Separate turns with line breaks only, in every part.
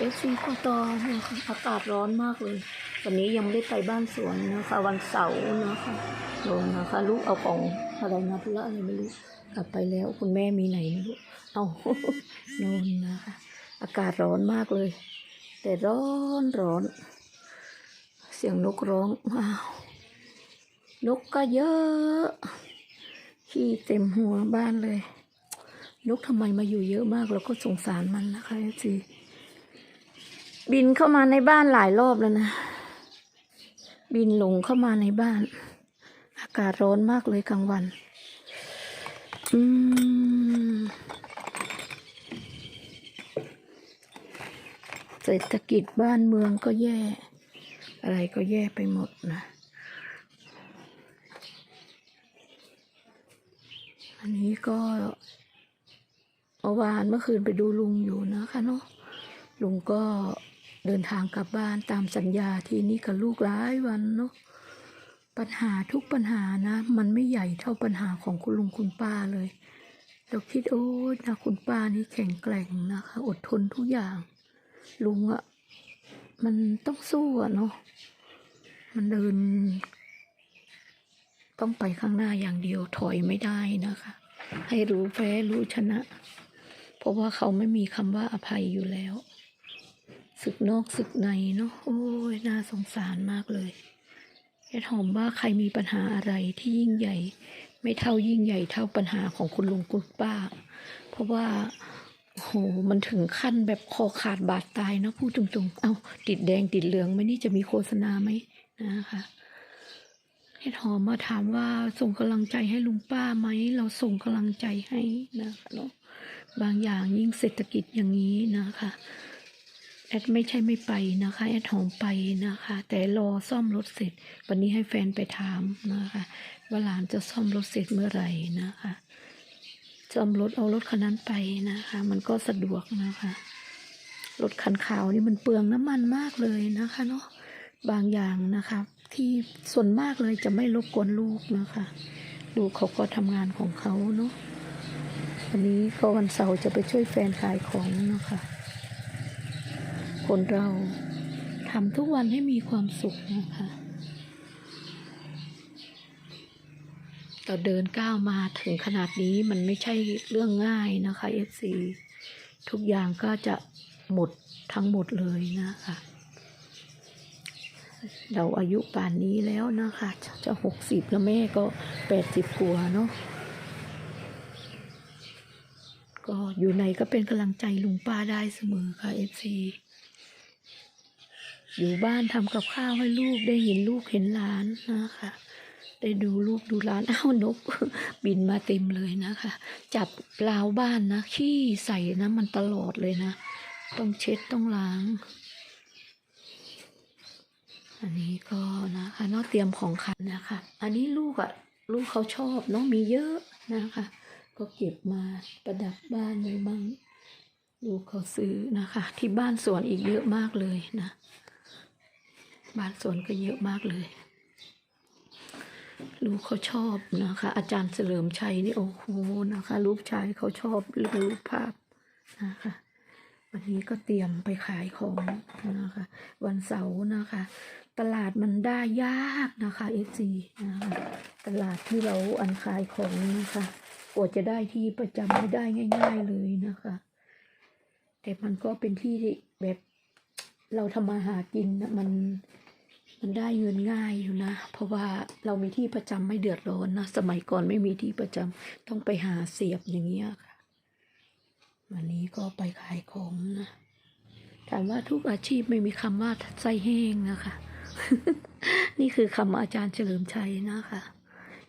เอฟซีพอตอนะคะอากาศร้อนมากเลย วันนี้ยังไม่ได้ไปบ้านสวนนะคะ วันเสาร์นะคะลงนะคะ ลูกเอาของอะไรนะธุระอะไรไม่รู้กลับไปแล้วคุณแม่มีไหนไม่รู้เอาโน่นนะคะ อากาศร้อนมากเลย แต่ร้อนร้อน เสียงนกร้องว้าวนกก็เยอะขี้เต็มหัวบ้านเลยนกทำไมมาอยู่เยอะมากเราก็สงสารมันนะคะจี บินเข้ามาในบ้านหลายรอบแล้วนะ บินหลงเข้ามาในบ้าน อากาศร้อนมากเลยกลางวัน อืม เศรษฐกิจบ้านเมืองก็แย่ อะไรก็แย่ไปหมดนะ อันนี้ก็เมื่อวานเมื่อคืนไปดูลุงอยู่นะคะเนาะลุงก็ เดินทางกลับบ้านตามสัญญาทีนี่กับลูกหลายวันเนาะปัญหาทุกปัญหานะ มันไม่ใหญ่เท่าปัญหาของคุณลุงคุณป้าเลยเราคิดโอ้ยนะคุณป้านี่แข็งแกร่งนะคะ อดทนทุกอย่าง ลุงอะมันต้องสู้อะเนาะมันเดิน ต้องไปข้างหน้าอย่างเดียวถอยไม่ได้นะคะ ให้รู้แพ้รู้ชนะ เพราะว่าเขาไม่มีคำว่าอภัยอยู่แล้ว ศึกนอกศึกในเนาะโอ้ยน่าสงสารมากเลยแอดหอมว่าใครมีปัญหาอะไรที่ยิ่งใหญ่ ไม่เท่ายิ่งใหญ่เท่าปัญหาของคุณลุงคุณป้า เพราะว่าโอ้โหมันถึงขั้นแบบคอขาดบาดตายนะพูดตรงๆ เอา้าติดแดงติดเหลืองไหมนี่จะมีโฆษณาไหมนะคะเฮ็ดหอมมาถามว่าส่งกำลังใจให้ลุงป้าไหม เราส่งกำลังใจให้นะคะเนาะบางอย่างยิ่งเศรษฐกิจอย่างนี้นะคะ แอดไม่ใช่ไม่ไปนะคะแอดหอมไปนะคะ แต่รอซ่อมรถเสร็จ วันนี้ให้แฟนไปถามนะคะ ว่าหลานจะซ่อมรถเสร็จเมื่อไหร่นะคะซ่อมรถเอารถคันนั้นไปนะคะ มันก็สะดวกนะคะรถคันขาวนี่มันเปลืองน้ำมันมากเลยนะคะเนาะบางอย่างนะคะ ที่ส่วนมากเลยจะไม่รบกวนลูกนะคะลูกเขาก็ทำงานของเขาเนาะวันนี้ก็วันเสาร์จะไปช่วยแฟนขายของนะคะ คนเราทำทุกวันให้มีความสุขนะคะ เราเดินก้าวมาถึงขนาดนี้มันไม่ใช่เรื่องง่ายนะคะ FC ทุกอย่างก็จะหมดทั้งหมดเลยนะคะ เราอายุป่านนี้แล้วนะคะ จะหกสิบแล้วแม่ก็แปดสิบกว่าเนาะก็อยู่ไหนก็เป็นกำลังใจลุงป้าได้เสมอค่ะ FC อยู่บ้านทำกับข้าวให้ลูกได้เห็นลูกเห็นหลานนะคะ ได้ดูลูกดูหลานอ้าวนก บินมาเต็มเลยนะคะ จับราวบ้านนะขี้ใส่นะมันตลอดเลยนะ ต้องเช็ดต้องล้าง อันนี้ก็นะคะนอกเตรียมของขันนะคะ อันนี้ลูกอะ่ะลูกเขาชอบเนาะมีเยอะนะคะ ก็เก็บมาประดับบ้านไว้บ้างลูกเขาซื้อนะคะ ที่บ้านสวนอีกเยอะมากเลยนะ บ้านสวนก็เยอะมากเลย ลูกเขาชอบนะคะ อาจารย์เฉลิมชัยนี่โอ้โหนะคะ ลูกชายเขาชอบรูปภาพนะคะวันนี้ก็เตรียมไปขายของนะคะ วันเสาร์นะคะ ตลาดมันได้ยากนะคะเอซีนะคะตลาดที่เราอันขายของนะคะกว่าจะได้ที่ประจำไม่ได้ง่าย ๆเลยนะคะ แต่มันก็เป็นที่ที่แบบเราทำมาหากินนะมัน มันได้เงินง่ายอยู่นะ เพราะว่าเรามีที่ประจำไม่เดือดร้อนนะสมัยก่อนไม่มีที่ประจำต้องไปหาเสียบอย่างเงี้ยค่ะวันนี้ก็ไปขายของนะถามว่าทุกอาชีพไม่มีคำว่าไส้แห้งนะคะ นี่คือคำอาจารย์เฉลิมชัยนะคะ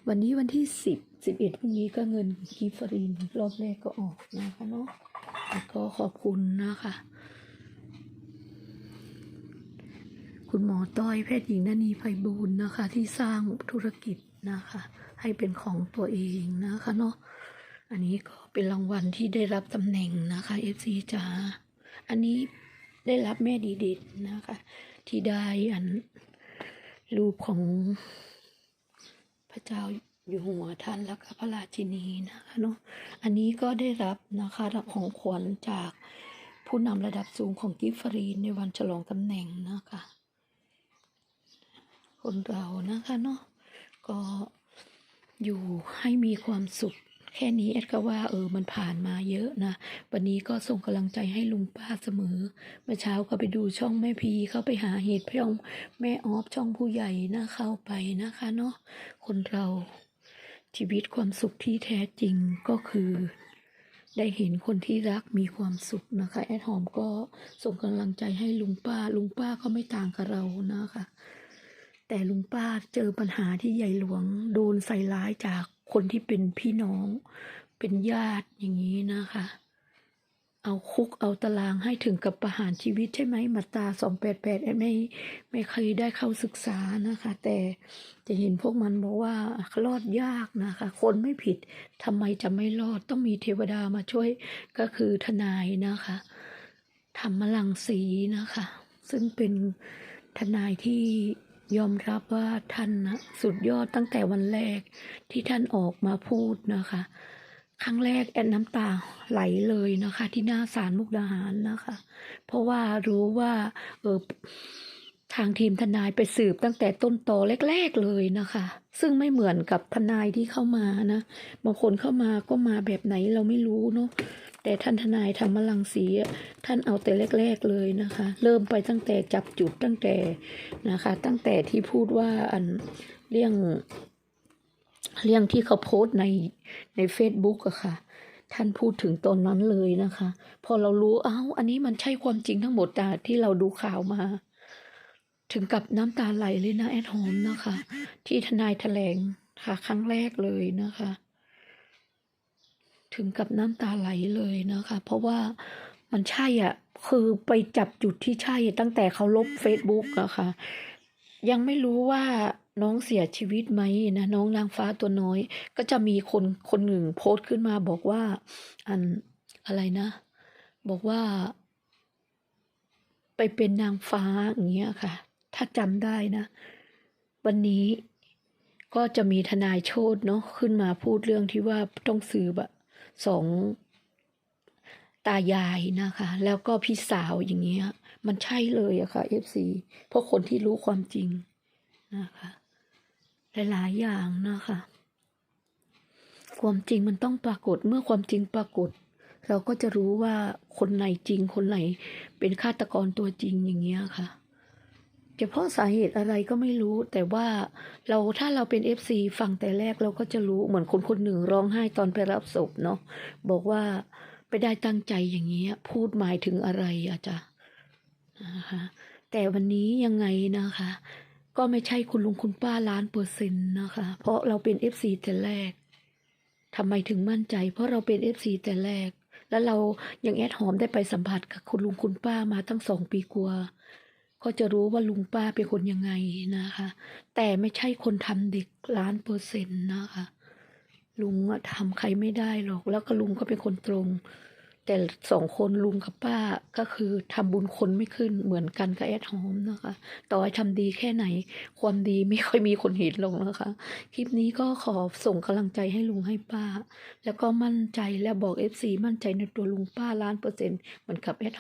วันนี้วันที่สิบสิบเอ็ดพรุ่งนี้ก็เงินกีฟรีนรอบแรกก็ออกนะคะเนาะแล้วก็ขอบคุณนะคะ คุณหมอต้อยแพทย์หญิงนานีไพบูลนะคะ ที่สร้างธุรกิจนะคะ ให้เป็นของตัวเองนะคะเนาะอันนี้ก็เป็นรางวัลที่ได้รับตำแหน่งนะคะเอฟซีจ๋าอันนี้ได้รับแม่ดีเด่นนะคะ ที่ได้อันรูปของพระเจ้าอยู่หัวท่านแล้วก็พระราชินีนะคะเนาะ อันนี้ก็ได้รับนะคะรับของขวัญจากผู้นำระดับสูงของกิฟฟรีนในวันฉลองตำแหน่งนะคะ คนเรานะคะเนาะก็อยู่ให้มีความสุข แค่นี้แอดก็ว่าเออมันผ่านมาเยอะนะ วันนี้ก็ส่งกำลังใจให้ลุงป้าเสมอ เมื่อเช้าก็ไปดูช่องแม่พีเข้าไปหาเหตุช่องแม่ออฟช่องผู้ใหญ่นะเข้าไปนะคะเนาะคนเราชีวิตความสุขที่แท้จริงก็คือ ได้เห็นคนที่รักมีความสุขนะคะ แอดหอมก็ส่งกำลังใจให้ลุงป้า ลุงป้าก็ไม่ต่างกับเรานะคะ แต่ลุงป้าเจอปัญหาที่ใหญ่หลวง โดนใส่ร้ายจากคนที่เป็นพี่น้อง เป็นญาติอย่างนี้นะคะ เอาคุกเอาตารางให้ถึงกับประหารชีวิตใช่ไหมมาตาสองแปดแปดไม่ไม่เคยได้เข้าศึกษานะคะ แต่จะเห็นพวกมันบอกว่ารอดยากนะคะ คนไม่ผิดทำไมจะไม่รอดต้องมีเทวดามาช่วยก็คือทนายนะคะธรรมลังสีนะคะ ซึ่งเป็นทนายที่ ยอมรับว่าท่านนะสุดยอดตั้งแต่วันแรกที่ท่านออกมาพูดนะคะ ครั้งแรกแอนน้ำตาไหลเลยนะคะ ที่หน้าศาลมุกดาหารนะคะ เพราะว่ารู้ว่าเออ ทางทีมทนายไปสืบตั้งแต่ต้นตอแรก ๆเลยนะคะ ซึ่งไม่เหมือนกับทนายที่เข้ามานะบางคนเข้ามาก็มาแบบไหนเราไม่รู้เนาะแต่ท่านทนายธรรมลังสีอะท่านเอาแต่แรก ๆเลยนะคะ เริ่มไปตั้งแต่จับจุดตั้งแต่นะคะ ตั้งแต่ที่พูดว่าอันเรื่อง เรื่องที่เขาโพสต์ในใน Facebook อะค่ะท่านพูดถึงตอนนั้นเลยนะคะ พอเรารู้เอ้า อันนี้มันใช่ความจริงทั้งหมดแต่ที่เราดูข่าวมา ถึงกับน้ำตาไหลเลยนะแอดหอมนะคะ ที่ทนายแถลงค่ะ ครั้งแรกเลยนะคะ ถึงกับน้ำตาไหลเลยนะคะ เพราะว่ามันใช่อะ คือไปจับจุดที่ใช่ตั้งแต่เขาลบ Facebook อะค่ะ ยังไม่รู้ว่าน้องเสียชีวิตไหมนะน้องนางฟ้าตัวน้อย ก็จะมีคนคนหนึ่งโพสต์ขึ้นมาบอกว่า อันอะไรนะ บอกว่า ไปเป็นนางฟ้าอย่างเงี้ยค่ะ ถ้าจำได้นะ วันนี้ก็จะมีทนายโชดเนาะขึ้นมาพูดเรื่องที่ว่าต้องสืบอะสองตายายนะคะ แล้วก็พี่สาวอย่างเงี้ย มันใช่เลยอะค่ะเอฟซีเพราะคนที่รู้ความจริงนะคะหลายๆอย่างนะคะ ความจริงมันต้องปรากฏเมื่อความจริงปรากฏ เราก็จะรู้ว่าคนไหนจริงคนไหนเป็นฆาตกรตัวจริงอย่างเงี้ยค่ะ จะเพราะสาเหตุอะไรก็ไม่รู้ แต่ว่าเราถ้าเราเป็นเอฟซีฟังแต่แรกเราก็จะรู้เหมือนคนคนหนึ่งร้องไห้ตอนไปรับศพเนาะบอกว่าไปได้ตั้งใจอย่างเงี้ย พูดหมายถึงอะไรอะจ๊ะนะคะแต่วันนี้ยังไงนะคะ ก็ไม่ใช่คุณลุงคุณป้าล้านเปอร์เซ็นต์นะคะ เพราะเราเป็นเอฟซีแต่แรกทำไมถึงมั่นใจ เพราะเราเป็นเอฟซีแต่แรก แล้วเรายังแอดหอมได้ไปสัมผัสกับคุณลุงคุณป้ามาตั้งสองปีกว่า ก็จะรู้ว่าลุงป้าเป็นคนยังไงนะคะ แต่ไม่ใช่คนทำเด็กล้านเปอร์เซ็นต์นะคะ ลุงทำใครไม่ได้หรอก แล้วก็ลุงก็เป็นคนตรง แต่สองคนลุงกับป้าก็คือทำบุญคนไม่ขึ้นเหมือนกันกับแอดหอมนะคะ ต่อให้ทำดีแค่ไหน ความดีไม่ค่อยมีคนเห็นหรอกนะคะ คลิปนี้ก็ขอส่งกำลังใจให้ลุงให้ป้า แล้วก็มั่นใจและบอกเอฟซีมั่นใจในตัวลุงป้าล้านเปอร์เซ็นต์เหมือนกับแอดหอม